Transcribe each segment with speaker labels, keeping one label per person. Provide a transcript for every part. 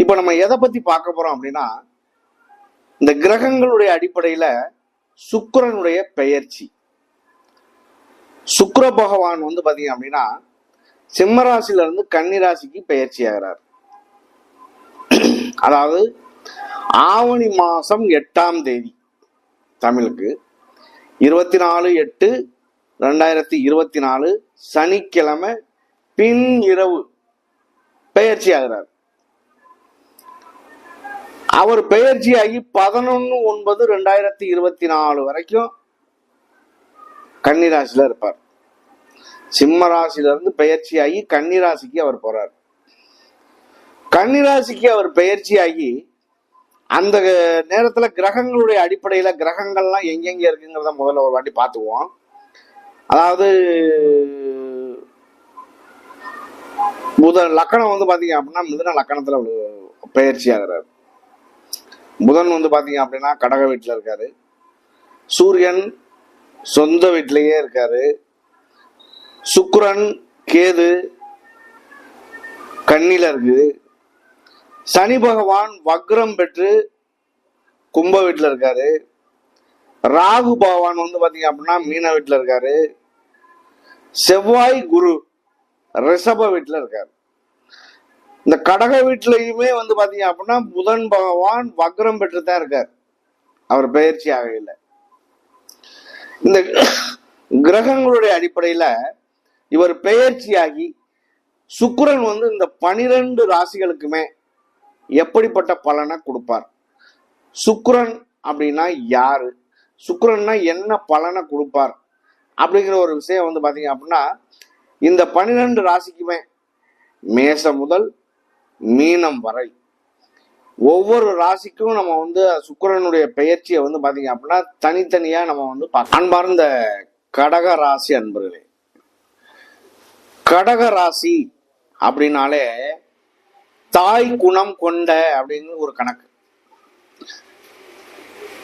Speaker 1: இப்போ நம்ம எதை பத்தி பார்க்க போறோம் அப்படின்னா இந்த கிரகங்களுடைய அடிப்படையில சுக்கரனுடைய பெயர்ச்சி. சுக்கர பகவான் வந்து பாத்தீங்க அப்படின்னா சிம்ம கன்னிராசிக்கு இருந்து பெயர்ச்சி ஆகிறார். அதாவது ஆவணி மாசம் எட்டாம் தேதி தமிழுக்கு. இருபத்தி நாலு எட்டு ரெண்டாயிரத்தி இருபத்தி நாலு சனிக்கிழமை பின் இரவு பெயர்ச்சி ஆகிறார். அவர் பெயர்ச்சியாகி பதினொன்னு ஒன்பது ரெண்டாயிரத்தி இருபத்தி நாலு வரைக்கும் கன்னிராசியில இருப்பார். சிம்ம ராசியில இருந்து பெயர்ச்சியாகி கன்னிராசிக்கு அவர் போறார். கன்னிராசிக்கு அவர் பெயர்ச்சியாகி அந்த நேரத்துல கிரகங்களுடைய அடிப்படையில கிரகங்கள்லாம் எங்கெங்க இருக்குங்கிறத முதல்ல ஒரு வாட்டி பார்த்துக்குவோம். அதாவது புதன் லக்கணம் வந்து பாத்தீங்க அப்படின்னா மிதுன லக்கணத்துல பெயர்ச்சி ஆகிறார் புதன் வந்து பார்த்தீங்க அப்படின்னா கடக வீட்டில் இருக்காரு. சூரியன் சொந்த வீட்டிலேயே இருக்காரு. சுக்ரன் கேது கண்ணில இருக்குது சனி பகவான் வக்ரம் பெற்று கும்ப வீட்டில் இருக்காரு. ராகு பகவான் வந்து பார்த்தீங்க அப்படின்னா மீன வீட்டில் இருக்காரு. செவ்வாய் குரு ரிஷப வீட்டில் இருக்காரு. இந்த கடக வீட்டிலையுமே வந்து பாத்தீங்க அப்படின்னா புதன் பகவான் வக்ரம் பெற்று தான் இருக்கார். அவர் பெயர்ச்சி ஆகையில் இந்த கிரகங்களுடைய அடிப்படையில இவர் பெயர்ச்சியாகி சுக்கரன் வந்து இந்த பனிரெண்டு ராசிகளுக்குமே எப்படிப்பட்ட பலனை கொடுப்பார்? சுக்கரன் அப்படின்னா யாரு? சுக்கரன்னா என்ன பலனை கொடுப்பார்? அப்படிங்கிற ஒரு விஷயம் வந்து பாத்தீங்க அப்படின்னா இந்த பனிரெண்டு ராசிக்குமே மேச முதல் மீனம் வரை. ஒவ்வொரு ராசிக்கும் நம்ம வந்து சுக்கிரனுடைய பெயர்ச்சியை வந்து பாத்தீங்க அப்படின்னா தனித்தனியா நம்ம வந்து அன்பார்ந்த கடக ராசி அன்பர்களே. கடக ராசி அப்படின்னாலே தாய் குணம் கொண்ட அப்படின்னு ஒரு கணக்கு.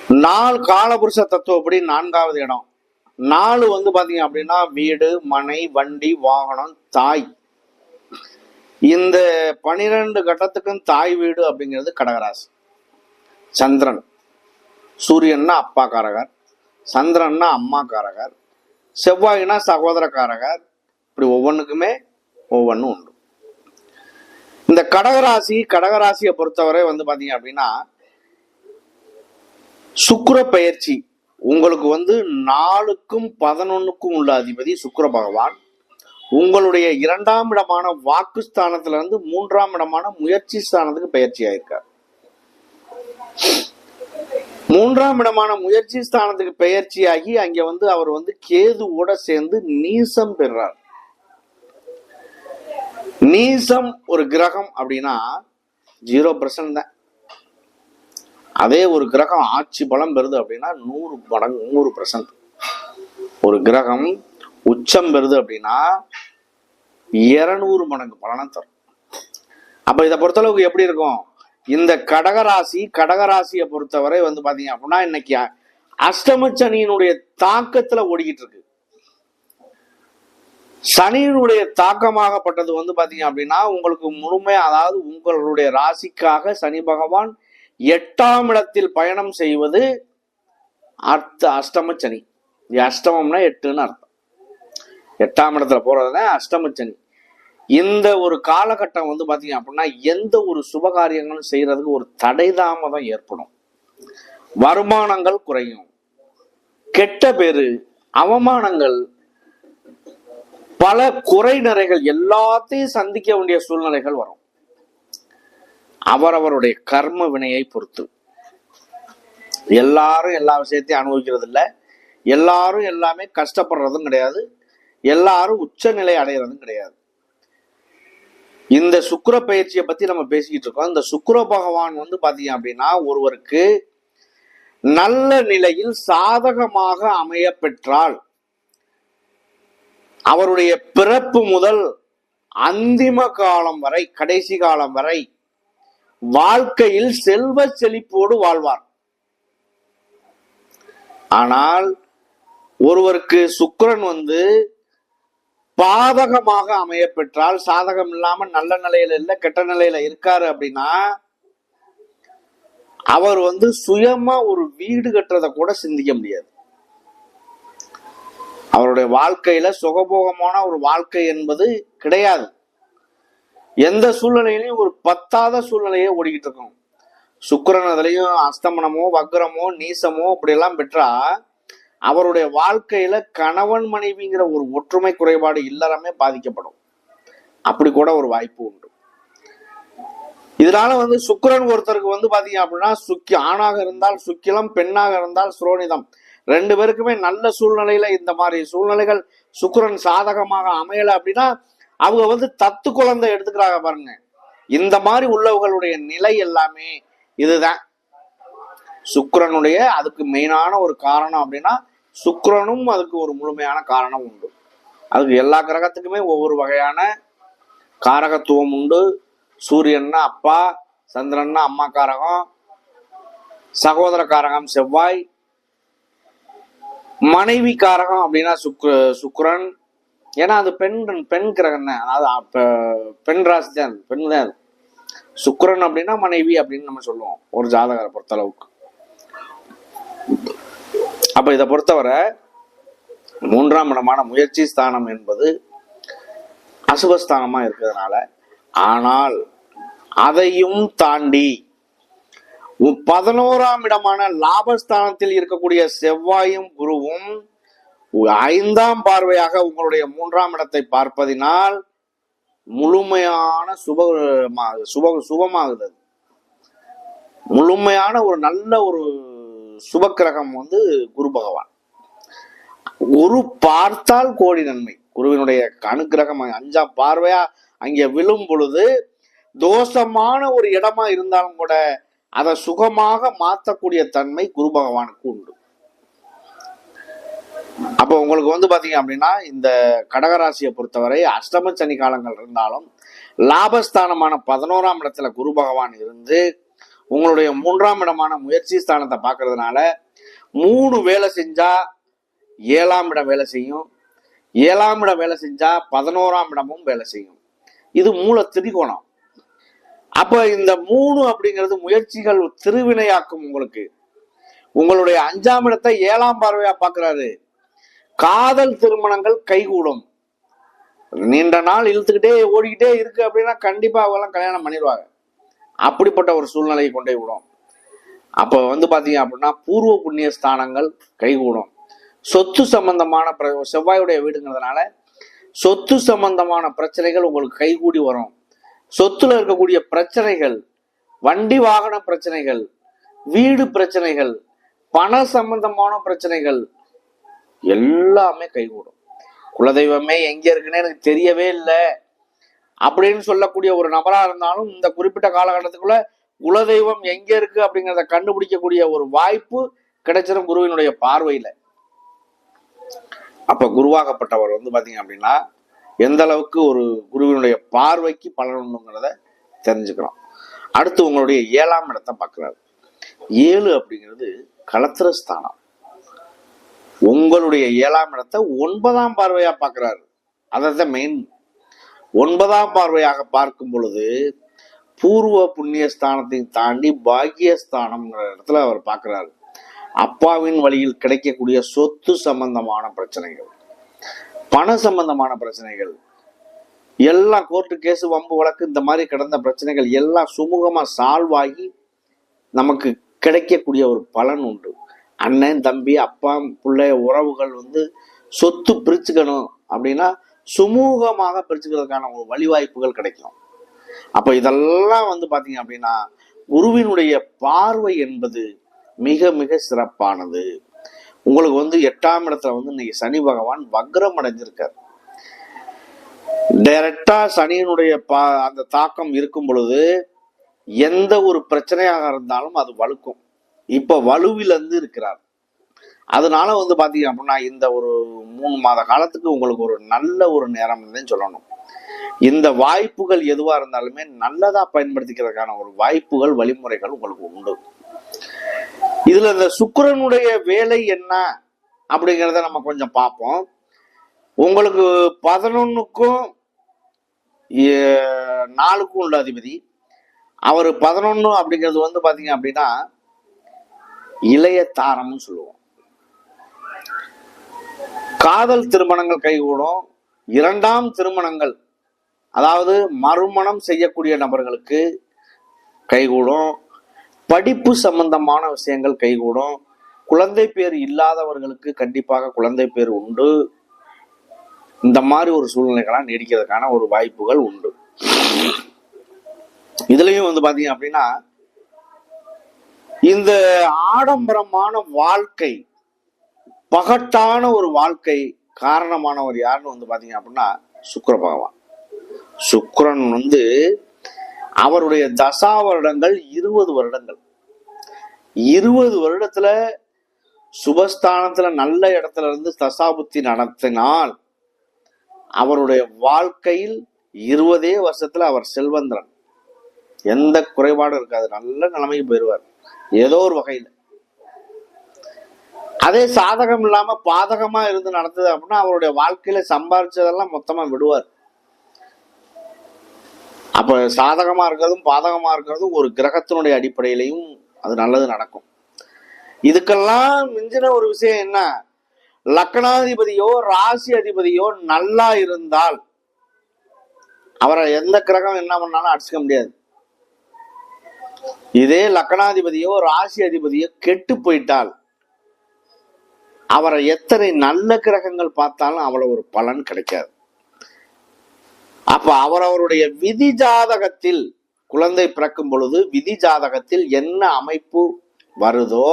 Speaker 1: நாலு காலபுருஷ தத்துவப்படி நான்காவது இடம். நாலு வந்து பாத்தீங்க அப்படின்னா வீடு மனை வண்டி வாகனம் தாய். இந்த பனிரெண்டு கட்டத்துக்கும் தாய் வீடு அப்படிங்கிறது கடகராசி. சந்திரன். சூரியன்னா அப்பா காரகர் சந்திரன்னா அம்மா காரகர் செவ்வாய்னா சகோதரக்காரகர். இப்படி ஒவ்வொன்றுக்குமே ஒவ்வொன்றும் உண்டு. இந்த கடகராசி கடகராசியை பொறுத்தவரை வந்து பார்த்தீங்க அப்படின்னா சுக்கர பயிற்சி. உங்களுக்கு வந்து நாலுக்கும் பதினொன்னுக்கும் உள்ள அதிபதி சுக்கர பகவான். உங்களுடைய இரண்டாம் இடமான வாக்கு ஸ்தானத்துல இருந்து மூன்றாம் இடமான முயற்சி ஸ்தானத்துக்கு பயிற்சி ஆயிருக்கார். மூன்றாம் இடமான முயற்சி ஸ்தானத்துக்கு பெயர்ச்சியாகி அங்க வந்து அவர் வந்து கேதுவோட சேர்ந்து நீசம் பெறார் நீசம் ஒரு கிரகம் அப்படின்னா ஜீரோ பர்சன்ட் தான். அதே ஒரு கிரகம் ஆட்சி பலம் பெறுது அப்படின்னா நூறு மடங்கு நூறு பர்சன்ட் ஒரு கிரகம் உச்சம் பெறுது அப்படின்னா இருநூறு மடங்கு பலனை தரும். அப்ப இதை பொறுத்தளவுக்கு எப்படி இருக்கும்? இந்த கடகராசி கடகராசியை பொறுத்தவரை வந்து பாத்தீங்க அப்படின்னா இன்னைக்கு அஷ்டம சனியினுடைய தாக்கத்துல ஓடிக்கிட்டு இருக்கு. சனியினுடைய தாக்கமாகப்பட்டது வந்து பாத்தீங்க அப்படின்னா உங்களுக்கு முழுமையா அதாவது உங்களுடைய ராசிக்காக சனி பகவான் எட்டாம் இடத்தில் பயணம் செய்வது அர்த்த அஷ்டம சனி அஷ்டமம்னா எட்டுன்னு அர்த்தம். எட்டாம் இடத்துல போறதுதான் அஷ்டமச்சனி. இந்த ஒரு காலகட்டம் வந்து பாத்தீங்க அப்படின்னா எந்த ஒரு சுபகாரியங்களும் செய்யறதுக்கு ஒரு தடை தாமதம் ஏற்படும். வருமானங்கள் குறையும். கெட்ட பேரு அவமானங்கள் பல குறை நிறைகள் எல்லாத்தையும் சந்திக்க வேண்டிய சூழ்நிலைகள் வரும். அவரவருடைய கர்ம வினையை பொறுத்து. எல்லாரும் எல்லா விஷயத்தையும் அனுபவிக்கிறது இல்லை எல்லாரும் எல்லாமே கஷ்டப்படுறதும் கிடையாது. எல்லாரும் உச்சநிலை அடையிறதும் கிடையாது. இந்த சுக்கர பயிற்சியை பத்தி நம்ம பேசிக்கிட்டு இருக்கோம். இந்த சுக்கர பகவான் வந்து பாத்தீங்க அப்படின்னா ஒருவருக்கு நல்ல நிலையில் சாதகமாக அமைய பெற்றால் அவருடைய பிறப்பு முதல் அந்திம காலம் வரை கடைசி காலம் வரை வாழ்க்கையில் செல்வ செழிப்போடு வாழ்வார். ஆனால் ஒருவருக்கு சுக்கரன் வந்து பாதகமாக அமைய பெற்றால் சாதகம் இல்லாம நல்ல நிலையில இல்ல கெட்ட நிலையில இருக்காரு அப்படின்னா அவர் வந்து சுயமா ஒரு வீடு கட்டுறத கூட சிந்திக்க முடியாது. அவருடைய வாழ்க்கையில சுகபோகமான ஒரு வாழ்க்கை என்பது கிடையாது. எந்த சூழ்நிலையிலையும் ஒரு பத்தாத சூழ்நிலையே ஓடிக்கிட்டு இருக்கும் சுக்கரன் அதுலயும் அஸ்தமனமோ வக்ரமோ நீசமோ இப்படியெல்லாம் பெற்றா அவருடைய வாழ்க்கையில கணவன் மனைவிங்கிற ஒரு ஒற்றுமை குறைபாடு இல்லறமே பாதிக்கப்படும். அப்படி கூட ஒரு வாய்ப்பு உண்டு. இதனால வந்து சுக்கரன் ஒருத்தருக்கு வந்து பாத்தீங்க அப்படின்னா சுக்கி ஆணாக இருந்தால் சுக்கிலம் பெண்ணாக இருந்தால் சுரோனிதம். ரெண்டு பேருக்குமே நல்ல சூழ்நிலையில இந்த மாதிரி சூழ்நிலைகள் சுக்கரன் சாதகமாக அமையல அப்படின்னா அவங்க வந்து தத்து குழந்தை எடுத்துக்கிறாங்க பாருங்க. இந்த மாதிரி உள்ளவர்களுடைய நிலை எல்லாமே இதுதான். சுக்கரனுடைய அதுக்கு மெயினான ஒரு காரணம் அப்படின்னா சுக்கிரனும் அதுக்கு ஒரு முழுமையான காரணம் உண்டு. அதுக்கு எல்லா கிரகத்துக்குமே ஒவ்வொரு வகையான காரகத்துவம் உண்டு. சூரியன்னா அப்பா சந்திரன்னா அம்மா காரகம் சகோதர காரகம் செவ்வாய் மனைவி காரகம் அப்படின்னா சுக்ர சுக்ரன் ஏன்னா அது பெண் பெண் கிரகம் தான் அதாவது அப்ப- பெண் ராசி தான் பெண் தான் அது அப்படின்னா மனைவி அப்படின்னு நம்ம சொல்லுவோம் ஒரு ஜாதகரை பொறுத்தளவுக்கு. அப்ப இதை பொறுத்தவரை மூன்றாம் இடமான முயற்சி ஸ்தானம் என்பது அசுபஸ்தானமா இருக்கிறதுனால ஆனால் அதையும் தாண்டி பதினோராம் இடமான லாபஸ்தானத்தில் இருக்கக்கூடிய செவ்வாயும் குருவும் ஐந்தாம் பார்வையாக உங்களுடைய மூன்றாம் இடத்தை பார்ப்பதினால் முழுமையான சுப சுப சுபமாகுது அது. முழுமையான ஒரு நல்ல ஒரு சுபக்கிரகம் வந்து குரு பகவான். குரு பார்த்தால் கோடி நன்மை. குருவினுடைய அனுகிரகம் அஞ்சாம் பார்வையா அங்கே விழும் பொழுது தோஷமான ஒரு இடமா இருந்தாலும் கூட அதை சுகமாக மாற்றக்கூடிய தன்மை குரு பகவானுக்கு உண்டு. அப்போ உங்களுக்கு வந்து பாத்தீங்க அப்படின்னா இந்த கடகராசியை பொறுத்தவரை அஷ்டம சனி காலங்கள் இருந்தாலும் லாபஸ்தானமான பதினோராம் இடத்துல குரு பகவான் இருந்து உங்களுடைய மூன்றாம் இடமான முயற்சி ஸ்தானத்தை பார்க்கறதுனால மூணு வேலை செஞ்சா ஏழாம் இடம் வேலை செய்யும். ஏழாம் இடம் வேலை செஞ்சா பதினோராம் இடமும் வேலை செய்யும். இது மூல திரிகோணம். அப்ப இந்த மூணு அப்படிங்கிறது முயற்சிகள் திருவினையாக்கும் உங்களுக்கு. உங்களுடைய அஞ்சாம் இடத்தை ஏழாம் பார்வையா பாக்குறாரு காதல் திருமணங்கள் கைகூடும். நீண்ட நாள் இழுத்துக்கிட்டே ஓடிக்கிட்டே இருக்கு அப்படின்னா கண்டிப்பா அவங்கெல்லாம் கல்யாணம் பண்ணிடுவாங்க. அப்படிப்பட்ட ஒரு சூழ்நிலையை கொண்டே விடும். அப்போ வந்து பார்த்தீங்க அப்படின்னா பூர்வ புண்ணிய ஸ்தானங்கள் கைகூடும். சொத்து சம்பந்தமான பிர- செவ்வாயுடைய வீடுங்கிறதுனால சொத்து சம்பந்தமான பிரச்சனைகள் உங்களுக்கு கைகூடி வரும். சொத்துல இருக்கக்கூடிய பிரச்சனைகள் வண்டி வாகன பிரச்சனைகள் வீடு பிரச்சனைகள் பண சம்பந்தமான பிரச்சனைகள் எல்லாமே கைகூடும். குலதெய்வமே எங்க இருக்குன்னு எனக்கு தெரியவே இல்லை. அப்படின்னு சொல்லக்கூடிய ஒரு நபரா இருந்தாலும் இந்த குறிப்பிட்ட காலகட்டத்துக்குள்ள குலதெய்வம் எங்க இருக்கு அப்படிங்கிறத கண்டுபிடிக்கக்கூடிய ஒரு வாய்ப்பு கிடைச்சிடும் குருவினுடைய பார்வையில. அப்ப குருவாகப்பட்டவர் வந்து பாத்தீங்க அப்படின்னா எந்த அளவுக்கு ஒரு குருவினுடைய பார்வைக்கு பலனுங்கிறத தெரிஞ்சுக்கிறோம் அடுத்து உங்களுடைய ஏழாம் இடத்தை பார்க்கிறாரு ஏழு அப்படிங்கிறது களத்திர ஸ்தானம். உங்களுடைய ஏழாம் இடத்தை ஒன்பதாம் பார்வையா பார்க்கிறாரு அதான் மெயின் ஒன்பதாம் பார்வையாக பார்க்கும் பொழுது பூர்வ புண்ணிய ஸ்தானத்தை தாண்டி பாக்கியஸ்தானம்ங்கிற இடத்துல அவர் பார்க்குறாரு. அப்பாவின் வழியில் கிடைக்கக்கூடிய சொத்து சம்பந்தமான பிரச்சனைகள் பண சம்பந்தமான பிரச்சனைகள் எல்லாம் கோர்ட்டு கேஸு வம்பு வழக்கு இந்த மாதிரி கிடந்த பிரச்சனைகள் எல்லாம் சுமூகமாக சால்வ் ஆகி நமக்கு கிடைக்கக்கூடிய ஒரு பலன் உண்டு. அண்ணன் தம்பி அப்பா பிள்ளைய உறவுகள் வந்து சொத்து பிரிச்சுக்கணும் அப்படின்னா சுமூகமாக பிரிச்சுக்கிறதுக்கான ஒரு வழிவாய்ப்புகள் கிடைக்கும். அப்ப இதெல்லாம் வந்து பாத்தீங்க அப்படின்னா குருவினுடைய பார்வை என்பது மிக மிக சிறப்பானது. உங்களுக்கு வந்து எட்டாம் இடத்துல வந்து இன்னைக்கு சனி பகவான் வக்ரம் அடைஞ்சிருக்கார். டைரக்டா சனியினுடைய பா அந்த தாக்கம் இருக்கும் பொழுது எந்த ஒரு பிரச்சனையாக இருந்தாலும் அது வலுக்கும். இப்ப வலுவிலிருந்து இருக்கிறார். அதனால வந்து பார்த்தீங்க அப்படின்னா இந்த ஒரு மூணு மாத காலத்துக்கு உங்களுக்கு ஒரு நல்ல ஒரு நேரம் சொல்லணும். இந்த வாய்ப்புகள் எதுவாக இருந்தாலுமே நல்லதாக பயன்படுத்திக்கிறதுக்கான ஒரு வாய்ப்புகள் வழிமுறைகள் உங்களுக்கு உண்டு. இதில் இந்த சுக்கரனுடைய வேலை என்ன அப்படிங்கிறத நம்ம கொஞ்சம் பார்ப்போம் உங்களுக்கு பதினொன்றுக்கும் நாலுக்கும் உள்ள அதிபதி. அவர் பதினொன்று அப்படிங்கிறது வந்து பார்த்தீங்க அப்படின்னா இளைய தாரம்னு சொல்லுவோம். காதல் திருமணங்கள் கைகூடும். இரண்டாம் திருமணங்கள் அதாவது மறுமணம் செய்யக்கூடிய நபர்களுக்கு கைகூடும். படிப்பு சம்பந்தமான விஷயங்கள் கைகூடும். குழந்தை பேர் இல்லாதவர்களுக்கு கண்டிப்பாக குழந்தை பேர் உண்டு. இந்த மாதிரி ஒரு சூழ்நிலைகளாக நீடிக்கிறதுக்கான ஒரு வாய்ப்புகள் உண்டு. இதுலயும் வந்து பாத்தீங்க அப்படின்னா இந்த ஆடம்பரமான வாழ்க்கை பகட்டான ஒரு வாழ்க்கை காரணமானவர் யாருன்னு வந்து பாத்தீங்க அப்படின்னா சுக்கர பகவான். சுக்கரன் வந்து அவருடைய தசா வருடங்கள் இருபது வருடங்கள். இருபது வருடத்துல சுபஸ்தானத்துல நல்ல இடத்துல இருந்து தசாபுத்தி நடத்தினால் அவருடைய வாழ்க்கையில் இருபதே வருஷத்துல அவர் செல்வந்திரன். எந்த குறைபாடும் இருக்காது. நல்ல நிலைமைக்கு போயிடுவார் ஏதோ ஒரு வகையில். அதே சாதகம் இல்லாம பாதகமா இருந்து நடந்தது அப்படின்னா அவருடைய வாழ்க்கையில சம்பாரிச்சதெல்லாம் மொத்தமா விடுவார். அப்ப சாதகமா இருக்கிறதும் பாதகமா இருக்கிறதும் ஒரு கிரகத்தினுடைய அடிப்படையிலையும் அது நல்லது நடக்கும். இதுக்கெல்லாம் மிஞ்சின ஒரு விஷயம் என்ன? லக்னாதிபதியோ ராசி அதிபதியோ நல்லா இருந்தால் அவரை எந்த கிரகம் என்ன பண்ணாலும் அடிச்சுக்க முடியாது. இதே லக்னாதிபதியோ ராசி அதிபதியோ கெட்டு போயிட்டால் அவரை எத்தனை நல்ல கிரகங்கள் பார்த்தாலும் அவ்வளோ ஒரு பலன் கிடைக்காது. அப்ப அவரவருடைய விதி ஜாதகத்தில் குழந்தை பிறக்கும் பொழுது விதி ஜாதகத்தில் என்ன அமைப்பு வருதோ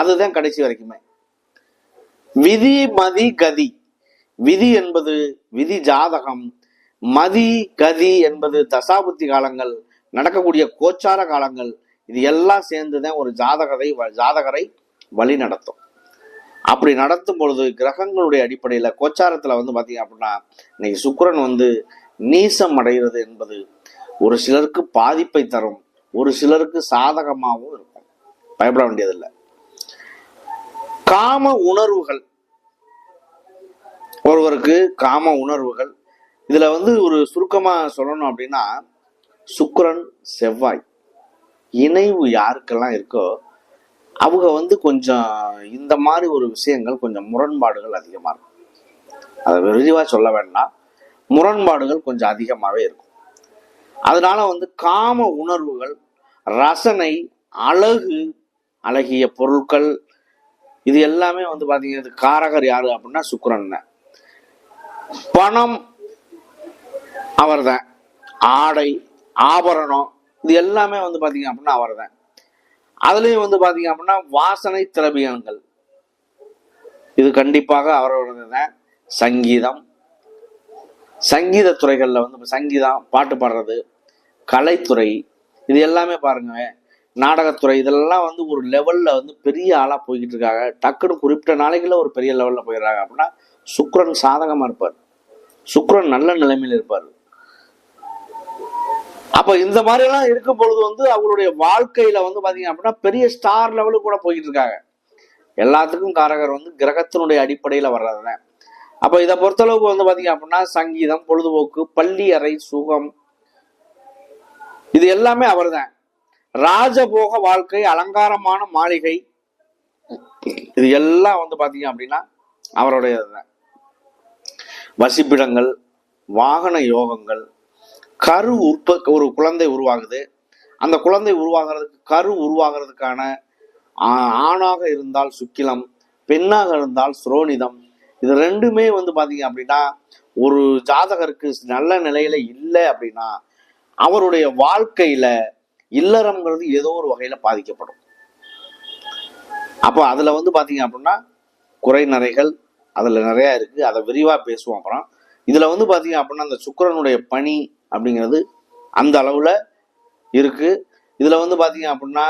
Speaker 1: அதுதான் கடைசி வரைக்குமே. விதி மதி கதி. விதி என்பது விதி ஜாதகம். மதி கதி என்பது தசாபுத்தி காலங்கள் நடக்கக்கூடிய கோச்சார காலங்கள். இது எல்லாம் சேர்ந்துதான் ஒரு ஜாதகரை ஜாதகரை வழி நடத்தும் அப்படி நடத்தும் பொழுது கிரகங்களுடைய அடிப்படையில கோச்சாரத்தில் வந்து பார்த்தீங்க அப்படின்னா இன்னைக்கு சுக்கிரன் வந்து நீசம் அடைகிறது என்பது ஒரு சிலருக்கு பாதிப்பை தரும் ஒரு சிலருக்கு சாதகமாகவும் இருக்கும். பயப்பட வேண்டியதில்லை. காம உணர்வுகள். ஒருவருக்கு காம உணர்வுகள். இதுல வந்து ஒரு சுருக்கமா சொல்லணும் அப்படின்னா சுக்கிரன் செவ்வாய். இணைவு யாருக்கெல்லாம் இருக்கோ அவங்க வந்து கொஞ்சம் இந்த மாதிரி ஒரு விஷயங்கள் கொஞ்சம் முரண்பாடுகள் அதிகமாக இருக்கும். அதை விரிவாக சொல்ல வேண்டாம். முரண்பாடுகள் கொஞ்சம் அதிகமாகவே இருக்கும். அதனால வந்து காம உணர்வுகள் ரசனை அழகு அழகிய பொருட்கள் இது எல்லாமே வந்து பார்த்தீங்கன்னா காரகர் யாரு அப்படின்னா சுக்கரன் பணம் அவர் தான் ஆடை ஆபரணம் இது எல்லாமே வந்து பார்த்தீங்க அப்படின்னா அவர்தான். அதுலயும் வந்து பாத்தீங்க அப்படின்னா வாசனை திரவியங்கள். இது கண்டிப்பாக அவரோட சங்கீதம். சங்கீத துறைகளில் வந்து சங்கீதம் பாட்டு பாடுறது கலைத்துறை இது எல்லாமே பாருங்க. நாடகத்துறை இதெல்லாம் வந்து ஒரு லெவல்ல வந்து பெரிய ஆளா போய்கிட்டு இருக்காங்க டக்குன்னு குறிப்பிட்ட நாளைக்குள்ள ஒரு பெரிய லெவல்ல போயிடுறாங்க அப்படின்னா சுக்ரன் சாதகமா இருப்பார். சுக்ரன் நல்ல நிலைமையில் இருப்பார். அப்ப இந்த மாதிரி எல்லாம் இருக்கும் பொழுது வந்து அவங்களுடைய வாழ்க்கையில வந்து பாத்தீங்க அப்படின்னா பெரிய ஸ்டார் லெவலுக்கு கூட போய்கிட்டு இருக்காங்க. எல்லாத்துக்கும் காரகர் வந்து கிரகத்தினுடைய அடிப்படையில வர்றதுதான். அப்ப இதை பொறுத்தளவுக்கு வந்து பாத்தீங்க அப்படின்னா சங்கீதம் பொழுதுபோக்கு பள்ளி அறை சுகம் இது எல்லாமே அவர் தான் ராஜபோக வாழ்க்கை அலங்காரமான மாளிகை இது எல்லாம் வந்து பாத்தீங்க அப்படின்னா அவருடையதுதான். வசிப்பிடங்கள் வாகன யோகங்கள் கரு உற்ப ஒரு குழந்தை உருவாகுது. அந்த குழந்தை உருவாகிறதுக்கு கரு உருவாகிறதுக்கான ஆணாக இருந்தால் சுக்கிலம் பெண்ணாக இருந்தால் சுரோனிதம். இது ரெண்டுமே வந்து பாத்தீங்க அப்படின்னா ஒரு ஜாதகருக்கு நல்ல நிலையில இல்லை அப்படின்னா அவருடைய வாழ்க்கையில இல்லறம்ங்கிறது ஏதோ ஒரு வகையில பாதிக்கப்படும். அப்போ அதுல வந்து பாத்தீங்க அப்படின்னா குறை நிறைகள் அதுல நிறைய இருக்கு. அதை விரிவா பேசுவோம் அப்புறம். இதுல வந்து பாத்தீங்க அப்படின்னா அந்த சுக்கிரனுடைய பணி அப்படிங்கிறது அந்த அளவில் இருக்குது இதில் வந்து பார்த்தீங்க அப்படின்னா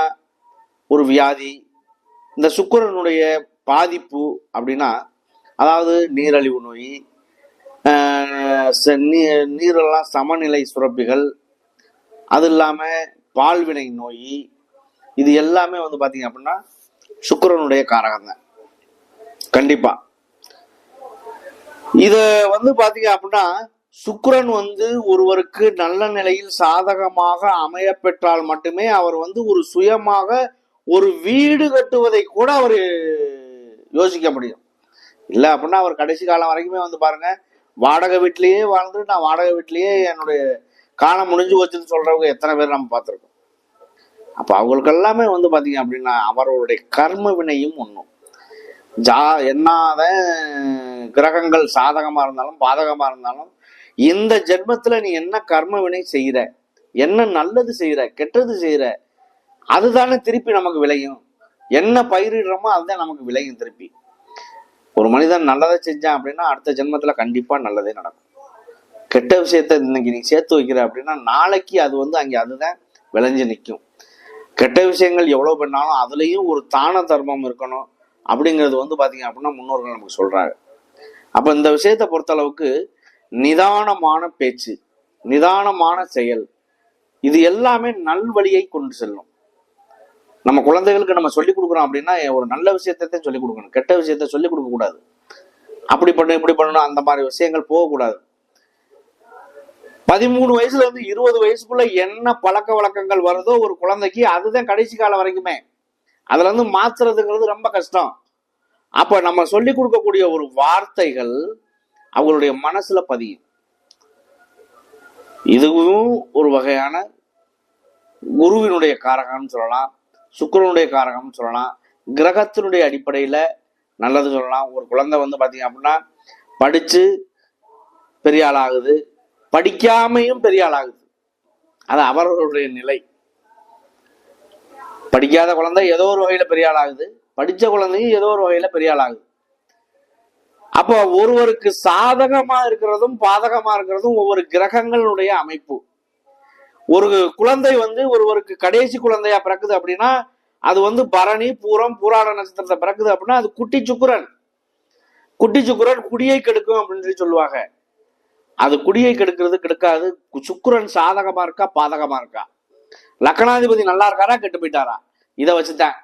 Speaker 1: ஒரு வியாதி இந்த சுக்கிரனுடைய பாதிப்பு அப்படின்னா அதாவது நீரழிவு நோய் நீ- நீரெல்லாம் சமநிலை சுரப்பிகள் அது இல்லாமல் பால்வினை நோய் இது எல்லாமே வந்து பார்த்தீங்க அப்படின்னா சுக்கரனுடைய காரகம் தான். இதை வந்து பார்த்தீங்க அப்படின்னா சுக்ரன் வந்து ஒருவருக்கு நல்ல நிலையில் சாதகமாக அமைய பெற்றால் மட்டுமே அவர் வந்து ஒரு சுயமாக ஒரு வீடு கட்டுவதை கூட அவர் யோசிக்க முடியும். இல்லை அப்படின்னா அவர் கடைசி காலம் வரைக்குமே வந்து பாருங்க வாடகை வீட்லேயே வாழ்ந்து நான் வாடகை வீட்லேயே என்னுடைய காலம் முடிஞ்சு போச்சுன்னு சொல்றவங்க எத்தனை பேர் நம்ம பார்த்துருக்கோம். அப்போ அவங்களுக்கு எல்லாமே வந்து பார்த்தீங்க அப்படின்னா அவர்களுடைய கர்ம வினையும் ஒன்றும் ஜா என்னாத கிரகங்கள் சாதகமாக இருந்தாலும் பாதகமாக இருந்தாலும் இந்த ஜென்மத்துல நீ என்ன கர்ம வினை செய்யற என்ன நல்லது செய்யற கெட்டது செய்யற அதுதானே திருப்பி நமக்கு விளையும். என்ன பயிரிடுறோமோ அதுதான் நமக்கு விளையும் திருப்பி. ஒரு மனிதன் நல்லதை செஞ்சான் அப்படின்னா அடுத்த ஜென்மத்துல கண்டிப்பா நல்லதே நடக்கும். கெட்ட விஷயத்த இன்னைக்கு நீ சேர்த்து வைக்கிற அப்படின்னா நாளைக்கு அது வந்து அங்கே அதுதான் விளைஞ்சு நிற்கும். கெட்ட விஷயங்கள் எவ்வளவு பண்ணாலும் அதுலேயும் ஒரு தான தர்மம் இருக்கணும் அப்படிங்கிறது வந்து பார்த்தீங்க அப்படின்னா முன்னோர்கள் நமக்கு சொல்கிறாங்க அப்போ இந்த விஷயத்தை பொறுத்தளவுக்கு நிதானமான பேச்சு நிதானமான செயல் இது எல்லாமே நல்வழியை கொண்டு செல்லும். நம்ம குழந்தைகளுக்கு நம்ம சொல்லிக் கொடுக்குறோம் அப்படின்னா ஒரு நல்ல விஷயத்தை சொல்லிக் கொடுக்கணும். கெட்ட விஷயத்த சொல்லிக் கொடுக்க கூடாது. அப்படி பண்ணு இப்படி பண்ணணும் அந்த மாதிரி விஷயங்கள் போகக்கூடாது பதிமூணு வயசுல இருந்து இருபது வயசுக்குள்ள என்ன பழக்க வழக்கங்கள் வருதோ ஒரு குழந்தைக்கு அதுதான் கடைசி காலம் வரைக்குமே. அதுல இருந்து மாத்துறதுங்கிறது ரொம்ப கஷ்டம். அப்ப நம்ம சொல்லி கொடுக்கக்கூடிய ஒரு வார்த்தைகள் அவங்களுடைய மனசுல பதியும். இதுவும் ஒரு வகையான குருவினுடைய காரகம்னு சொல்லலாம் சுக்கிரனுடைய காரகம்னு சொல்லலாம் கிரகத்தினுடைய அடிப்படையில நல்லது சொல்லலாம். ஒரு குழந்தை வந்து பாத்தீங்க அப்படின்னா படிச்சு பெரிய ஆளாகுது படிக்காமையும் பெரிய ஆளாகுது அது அவர்களுடைய நிலை. படிக்காத குழந்தை ஏதோ ஒரு வகையில பெரிய ஆளாகுது படித்த படிச்ச குழந்தையும் ஏதோ ஒரு வகையில பெரிய ஆளாகுது அப்போ ஒருவருக்கு சாதகமா இருக்கிறதும் பாதகமா இருக்கிறதும் ஒவ்வொரு கிரகங்களுடைய அமைப்பு. ஒரு குழந்தை வந்து ஒருவருக்கு கடைசி குழந்தையா பிறக்குது அப்படின்னா அது வந்து பரணி பூரம் பூராட நட்சத்திரத்தை பிறக்குது அப்படின்னா அது குட்டி சுக்குரன். குட்டி சுக்குரன் குடியை கெடுக்கும் அப்படின்னு சொல்லி சொல்லுவாங்க. அது குடியை கெடுக்கிறது கெடுக்காது. சுக்குரன் சாதகமா இருக்கா பாதகமா இருக்கா? லக்கணாதிபதி நல்லா இருக்காரா கெட்டு போயிட்டாரா? இதை வச்சுதான்.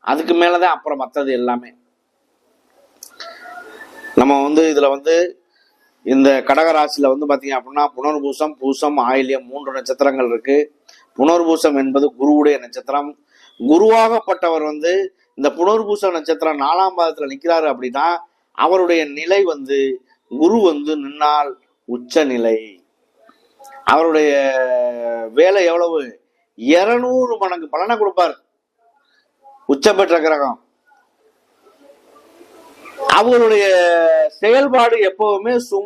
Speaker 1: அதுக்கு மேலதான் அப்புறம் மற்றது எல்லாமே. நம்ம வந்து இதுல வந்து இந்த கடகராசியில வந்து பாத்தீங்க அப்படின்னா புனர்பூசம் பூசம் ஆயில்யம் மூன்று நட்சத்திரங்கள் இருக்கு. புனர்பூசம் என்பது குருவுடைய நட்சத்திரம். குருவாகப்பட்டவர் வந்து இந்த புனர்பூச நட்சத்திரம் நாலாம் பாதத்துல நிக்கிறாரு அப்படின்னா அவருடைய நிலை வந்து குரு வந்து நின்னால் உச்ச நிலை. அவருடைய வேலை எவ்வளவு? இருநூறு மடங்கு பலனை கொடுப்பார். உச்ச பெற்ற கிரகம். அவருடைய செயல்பாடு எப்பவுமே சுமூ